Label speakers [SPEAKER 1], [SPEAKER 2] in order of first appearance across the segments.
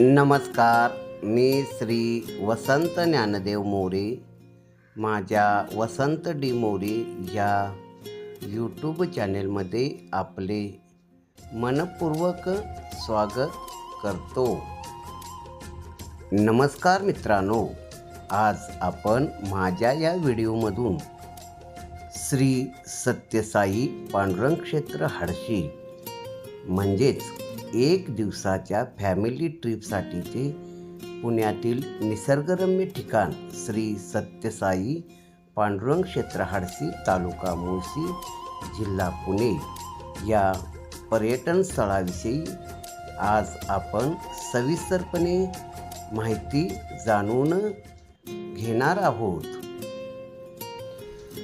[SPEAKER 1] नमस्कार मी श्री वसंत ज्ञानदेव मोरे माझ्या वसंत डी मोरे या यूट्यूब चॅनेलमध्ये आपले मनपूर्वक स्वागत करतो. नमस्कार मित्रांनो आज आपण माझ्या या व्हिडिओमधून श्री सत्यसाई पांडुरंग क्षेत्र हाडशी म्हणजेच एक दिवसाच्या फॅमिली ट्रिपसाठीचे पुण्यातील निसर्गरम्य ठिकाण श्री सत्यसाई पांडुरंग क्षेत्र हाडसी तालुका मुळशी जिल्हा पुणे या पर्यटन स्थळाविषयी आज आपण सविस्तरपणे माहिती जाणून घेणार आहोत.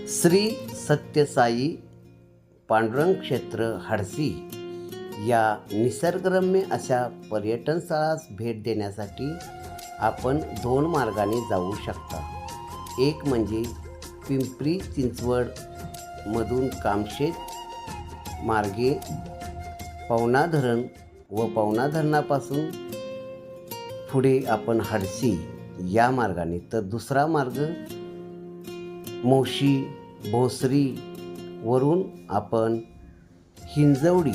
[SPEAKER 1] श्री सत्यसाई पांडुरंग क्षेत्र हाडसी या निसर्गरम्य अशा पर्यटन स्थळास भेट देण्यासाठी आपण दोन मार्गाने जाऊ शकता. एक म्हणजे पिंपरी चिंचवडमधून कामशेत मार्गे पवना धरण व पवना धरणापासून पुढे आपण हडसी या मार्गाने. तर दुसरा मार्ग मोशी भोसरी वरून आपण हिंजवडी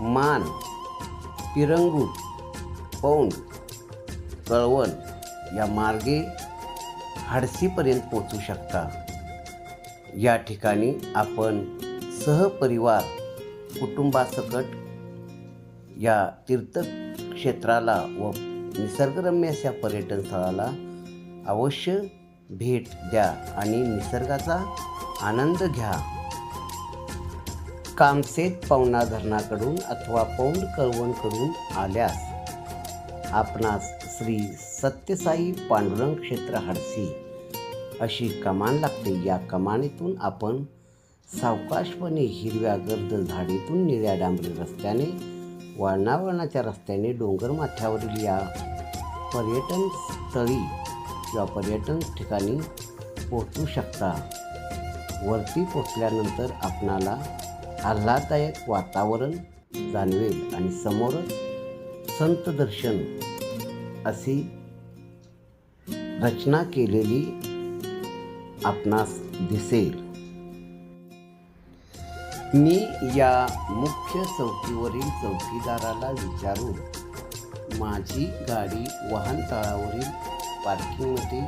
[SPEAKER 1] मान पिरंगूट पौंड कळवण या मार्गे हाडसीपर्यंत पोचू शकता. या ठिकाणी आपण सहपरिवार कुटुंबासकट या तीर्थक्षेत्राला व निसर्गरम्य अशा पर्यटन स्थळाला अवश्य भेट द्या आणि निसर्गाचा आनंद घ्या. कामसेत पवना धरणाकडून अथवा पौंड कळवणकडून आल्यास आपणास श्री सत्यसाई पांडुरंग क्षेत्र हाडसी अशी कमान लागते. या कमानीतून आपण सावकाशपणे हिरव्या गर्द झाडीतून निळ्या डांबरी रस्त्याने वळणावळणाच्या रस्त्याने डोंगर माथ्यावरील या पर्यटन स्थळी किंवा पर्यटन ठिकाणी पोहोचू शकता. वरती पोचल्यानंतर आपणाला आल्हाददायक वातावरण जाणवेल आणि समोरच संत दर्शन अशी रचना केलेली आपणास दिसेल. मी या मुख्य चौकीवरील चौकीदाराला विचारून माझी गाडी वाहनतळावरील पार्किंगमध्ये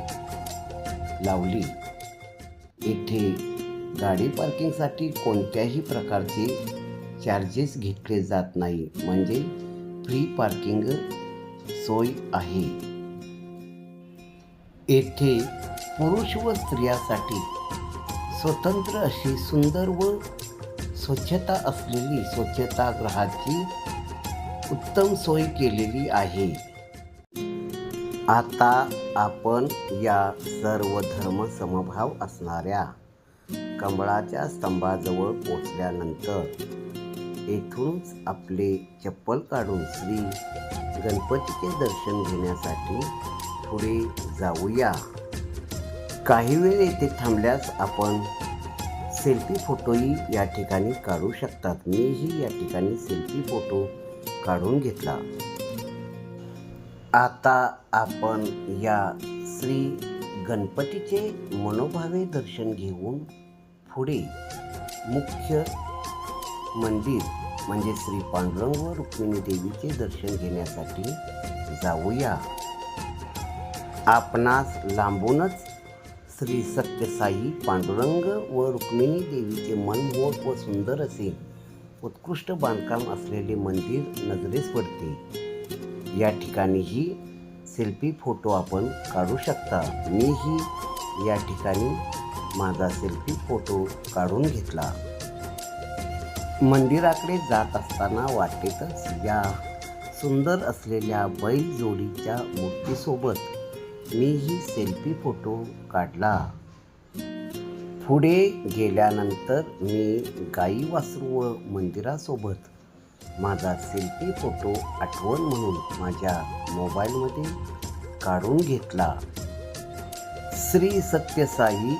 [SPEAKER 1] लावली. येथे गाडी पार्किंगसाठी कोणत्याही प्रकारचे चार्जेस घेतले जात नाही. म्हणजे फ्री पार्किंग सोय आहे. येथे पुरुष व स्त्रियासाठी स्वतंत्र अशी सुंदर व स्वच्छता असलेली स्वच्छतागृहाची उत्तम सोय केलेली आहे. आता आपण या सर्व धर्म समभाव असणाऱ्या कमळाच्या स्तंभाजवळ पोचल्यानंतर येथूनच आपले चप्पल काढून श्री गणपतीचे दर्शन घेण्यासाठी पुढे जाऊया. काही वेळ येथे थांबल्यास आपण सेल्फी फोटोही या ठिकाणी काढू शकतात. मीही या ठिकाणी सेल्फी फोटो काढून घेतला. आता आपण या श्री गणपतीचे मनोभावे दर्शन घेऊन पुढे मुख्य मंदिर म्हणजे श्री पांडुरंग व रुक्मिणी देवीचे दर्शन घेण्यासाठी जाऊया. आपणास लांबूनच श्री सत्यसाई पांडुरंग व रुक्मिणी देवीचे मनमोहक व सुंदर असे उत्कृष्ट बांधकाम असलेले मंदिर नजरेस पडते. या ठिकाणीही सेल्फी फोटो आपण काढू शकता. मीही या ठिकाणी माझा सेल्फी फोटो काढून घेतला. मंदिराकडे जात असताना वाटेतच या सुंदर असलेल्या बैल जोडीच्या मूर्तीसोबत मीही सेल्फी फोटो काढला. पुढे गेल्यानंतर मी गाई वासरू व मंदिरासोबत माझा सेल्फी फोटो आठवण म्हणून माझ्या मोबाईलमध्ये काढून घेतला. श्री सत्यसाई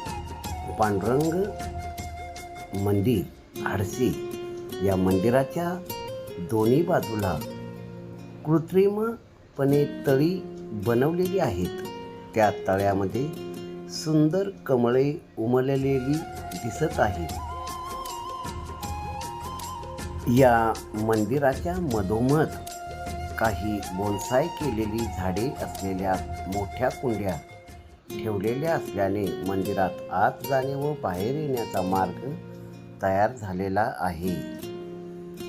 [SPEAKER 1] पांडुरंग मंदिर आडसी या मंदिराच्या दोन्ही बाजूला कृत्रिमपणे तळी बनवलेली आहेत. त्या तळ्यामध्ये सुंदर कमळे उमललेली दिसत आहेत या मंदिराच्या मधोमध काही बोनसाय केलेली झाडे असलेल्या मोठ्या कुंड्या ठेवलेल्या असल्याने मंदिरात आत जाणे व बाहेर येण्याचा मार्ग तयार झालेला आहे.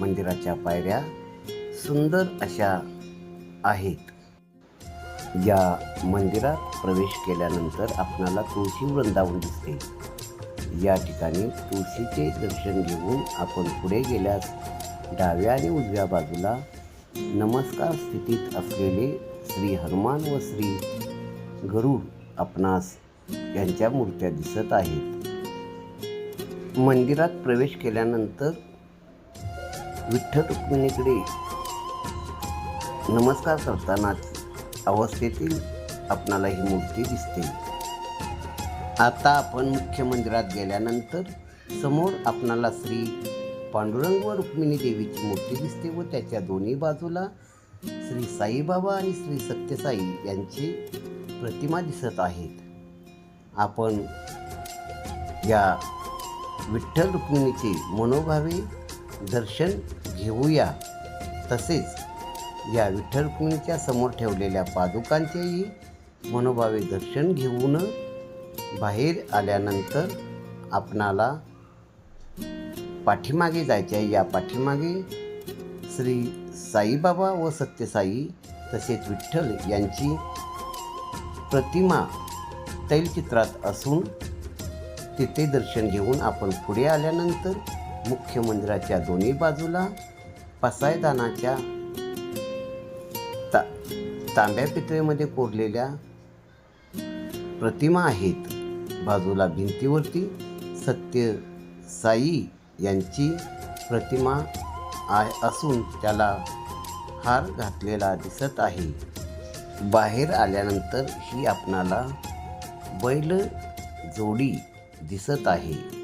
[SPEAKER 1] मंदिराच्या पायऱ्या सुंदर अशा आहेत. या मंदिरात प्रवेश केल्यानंतर आपणाला तुळशी वृंदावन दिसते. या ठिकाणी तुळशीचे दर्शन घेऊन आपण पुढे गेल्यास डाव्या आणि उजव्या बाजूला नमस्कार स्थितीत असलेले श्री हनुमान व श्री गरुड आपणास यांच्या मूर्त्या दिसत आहेत. मंदिरात प्रवेश केल्यानंतर विठ्ठल रुक्मिणीकडे नमस्कार करताना अवस्थेतील आपणाला ही मूर्ती दिसते. आता आपण मुख्य मंदिरात गेल्यानंतर समोर आपणाला श्री पांडुरंग व रुक्मिणी देवीची मूर्ती दिसते व त्याच्या दोन्ही बाजूला श्री साईबाबा आणि श्री सत्यसाई यांची प्रतिमा दिसत आहेत. आपण या विठ्ठल रुक्मिणीचे मनोभावे दर्शन घेऊया. तसेच या विठ्ठल रुक्मिणीच्या समोर ठेवलेल्या पादुकांचेही मनोभावे दर्शन घेऊन बाहेर आल्यानंतर आपणाला पाठीमागे जायचे आहे. या पाठीमागे श्री साईबाबा व सत्यसाई तसेच विठ्ठल यांची प्रतिमा तैलचित्रात असून तिथे दर्शन घेऊन आपण पुढे आल्यानंतर मुख्य मंदिराच्या दोन्ही बाजूला पसायदानाच्या ता तांब्या पितळेमध्ये कोरलेल्या प्रतिमा आहेत. बाजूला भिंतीवरती सत्य साई यांची प्रतिमा आ असून त्याला हार घातलेला दिसत आहे. बाहेर आल्यानंतर ही आपणाला बैल जोडी दिसत आहे.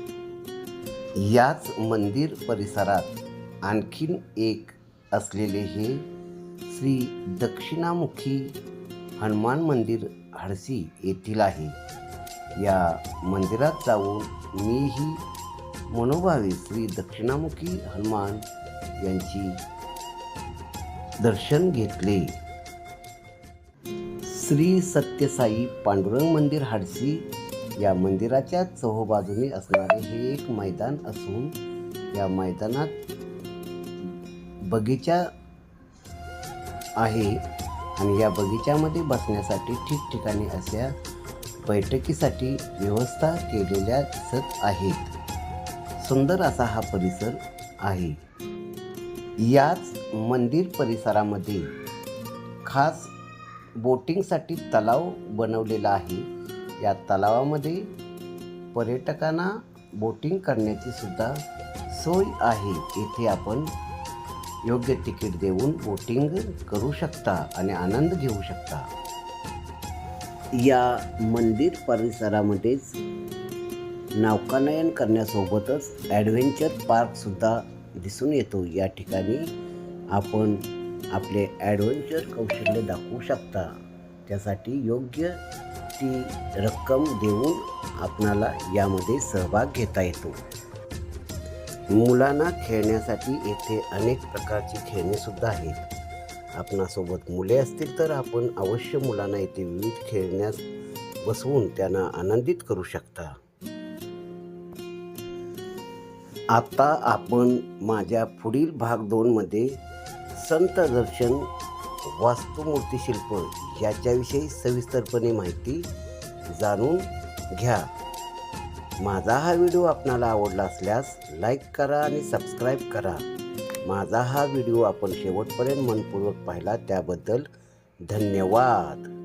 [SPEAKER 1] याच मंदिर परिसरात आणखीन एक असलेले हे श्री दक्षिणामुखी हनुमान मंदिर हडसी येथील आहे. या मंदिरात जाऊन मीही मनोभावे श्री दक्षिणामुखी हनुमान यांची दर्शन घेतले. श्री सत्यसाई पांडुरंग मंदिर हाडसी या मंदिराच्या चहोबाजूने असणारे हे एक मैदान असून या मैदानात बगीचा आहे आणि या बगीच्यामध्ये बसण्यासाठी ठिकठिकाणी अशा बैठकीसाठी व्यवस्था केलेल्या दिसत आहेत सुंदर असा हा परिसर आहे. याच मंदिर परिसरामध्ये खास बोटिंगसाठी तलाव बनवलेला आहे. या तलावामध्ये पर्यटकांना बोटिंग करण्याची सुद्धा सोय आहे. येथे आपण योग्य तिकीट देऊन बोटिंग करू शकता आणि आनंद घेऊ शकता. या मंदिर परिसरामध्येच नौकानयन करण्यासोबतच ॲडव्हेंचर पार्कसुद्धा दिसून येतो. या ठिकाणी आपण आपले ॲडव्हेंचर कौशल्य दाखवू शकता. त्यासाठी योग्य ती रक्कम देऊन आपणाला यामध्ये सहभाग घेता येतो. मुलांना खेळण्यासाठी येथे अनेक प्रकारची खेळणेसुद्धा आहेत. आपणासोबत मुले असतील तर आपण अवश्य मुलांना येथे विविध खेळण्यास बसवून त्यांना आनंदित करू शकता. आता आपण माझ्या पुढील भाग दोनमध्ये संत दर्शन वास्तुमूर्तिशिल्प याच्याविषयी सविस्तरपणे माहिती जाणून घ्या. माझा हा व्हिडिओ आपणाला आवडला असल्यास लाईक करा आणि सबस्क्राईब करा. माझा हा व्हिडिओ आपण शेवटपर्यंत मनपूर्वक पाहिला त्याबद्दल धन्यवाद.